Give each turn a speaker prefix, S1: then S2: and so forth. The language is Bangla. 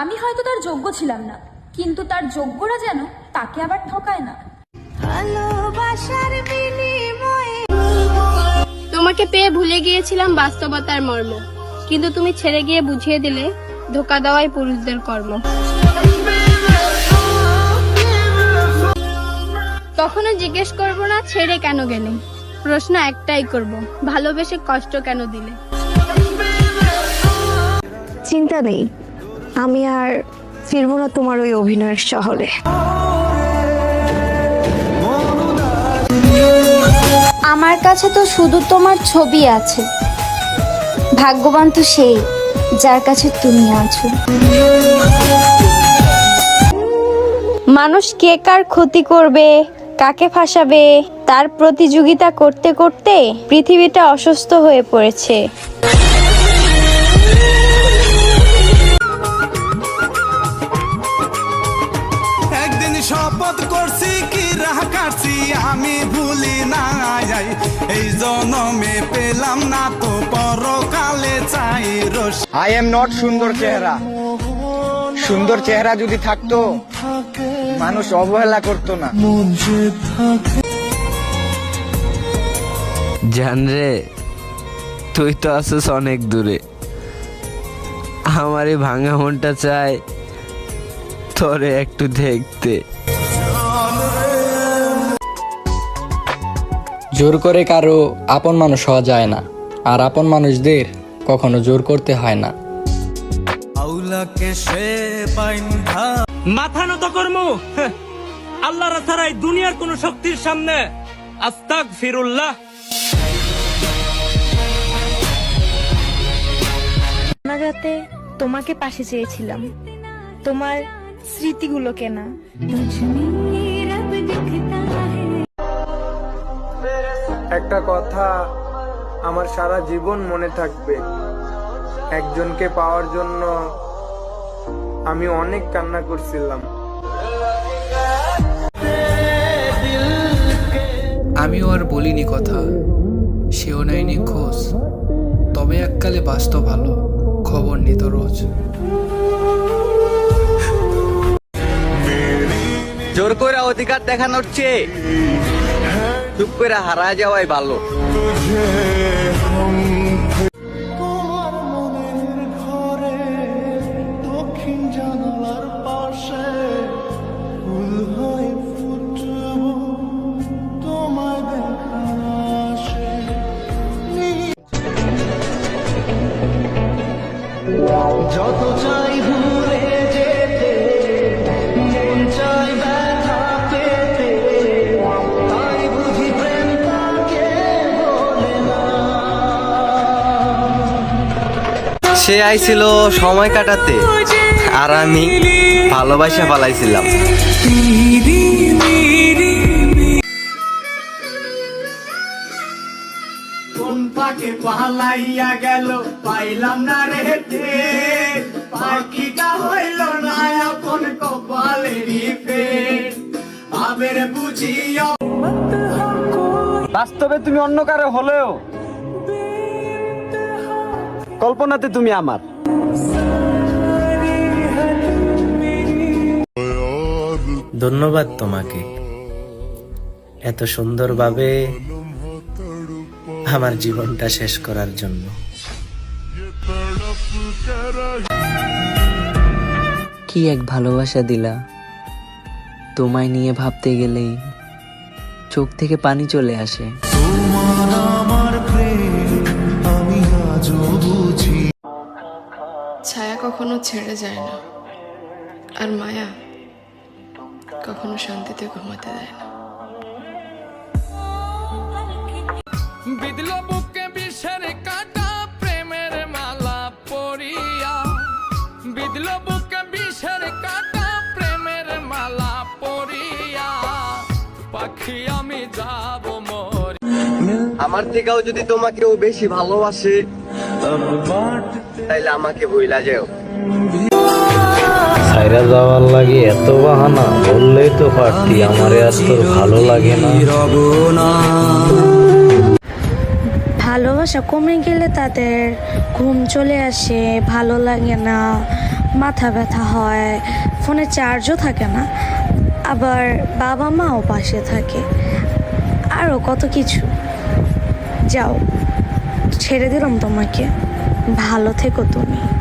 S1: আমি হয়তো তার যোগ্য ছিলাম না কিন্তু তার যোগ্যরা যেন তাকে আবার ঠকায় না।
S2: ভালোবাসার
S3: তোমাকে পেয়ে ভুলে গিয়েছিলাম বাস্তবতার মর্ম কিন্তু তুমি ছেড়ে গিয়ে বুঝিয়ে দিলে ধোকা দেওয়াই পুরুষদের কর্ম। কখনো জিজ্ঞেস করব না ছেড়ে কেন গেলে? প্রশ্ন একটাই করব ভালোবেসে কষ্ট কেন দিলে?
S4: চিন্তা নেই আমি আর ফিরবো না তোমার ওই অভিনয়ের শহরে
S5: আমার কাছে তো শুধু তোমার ছবি আছে। ভাগ্যবান তো সেই যার কাছে তুমি আছো। মানুষ কে কার ক্ষতি করবে কাকে ফাঁসাবে তার প্রতিযোগিতা করতে করতে পৃথিবীটা অসুস্থ হয়ে পড়েছে।
S6: পেলাম না তো পরকালে চাই রস
S7: আই এম নট সুন্দর চেহারা। সুন্দর চেহারা যদি থাকতো মানুষ অবহেলা করতো না।
S8: জান রে তুই তো আছিস অনেক দূরে। আমার এই ভাঙা মনটা চায় তোরে একটু দেখতে।
S9: জোর করে কারও আপন মানুষ হওয়া যায় না আর আপন মানুষদের কখনো জোর করতে হয় না।
S10: মাথা নত কর্ম আল্লাহর ছাড়াই দুনিয়ার কোন শক্তির সামনে আস্তাক ফিরুল্লাহ
S4: রাতে তোমাকে পাশে চেয়েছিলাম। তোমার স্মৃতিগুলোকে না।
S7: একটা কথা আমার সারা জীবন মনে থাকবে। একজনকে পাওয়ার জন্য আমি অনেক কান্না করছিলাম।
S11: আমিও আর বলিনি কথা। সেও নেয়নি খোঁজ। তবে এককালে বাস্তব ভালো। খবর নিত রোজ।
S7: জোর করে অধিকার দেখানোর চেয়ে চুপ করে হারা যাওয়াই ভালো।
S6: যত চাই ভুলে
S7: সে আইছিল সময় কাটাতে আর আমি ভালোবাসা পালাইছিলাম।
S6: কোন পাকে পালাইয়া গেল পাইলাম না রে পাখিটা হইল না আপন কপালেরই ফের। আবের বুঝিয়া
S7: বাস্তবে তুমি অন্য কারও হলেও কল্পনাতে তুমি আমার।
S10: ধন্যবাদ তোমাকে। এত সুন্দরভাবে আমার জীবনটা শেষ করার জন্য।
S8: কি এক ভালোবাসা দিলা। তোমায় নিয়ে ভাবতে গেলেই চোখ থেকে পানি চলে আসে।
S3: ছায়া কখনো ছেড়ে যায় না। আর মায়া কখনো শান্তিতে ঘুমাতে দেয় না।
S7: আমার থেকেও যদি তোমাকে ও বেশি ভালোবাসে তাইলে আমাকে বইলা যেও।
S10: সাইরা যাওয়ার লাগে এত বাহানা বললেই তো পারতি আমারে আর তোর ভালো লাগে না।
S4: ভালোবাসা কমে গেলে তাদের ঘুম চলে আসে ভালো লাগে না মাথা ব্যথা হয় ফোনে চার্জও থাকে না আবার বাবা মাও পাশে থাকে আরও কত কিছু। যাও। ছেড়ে দিলাম তোমাকে। ভালো থেকো তুমি।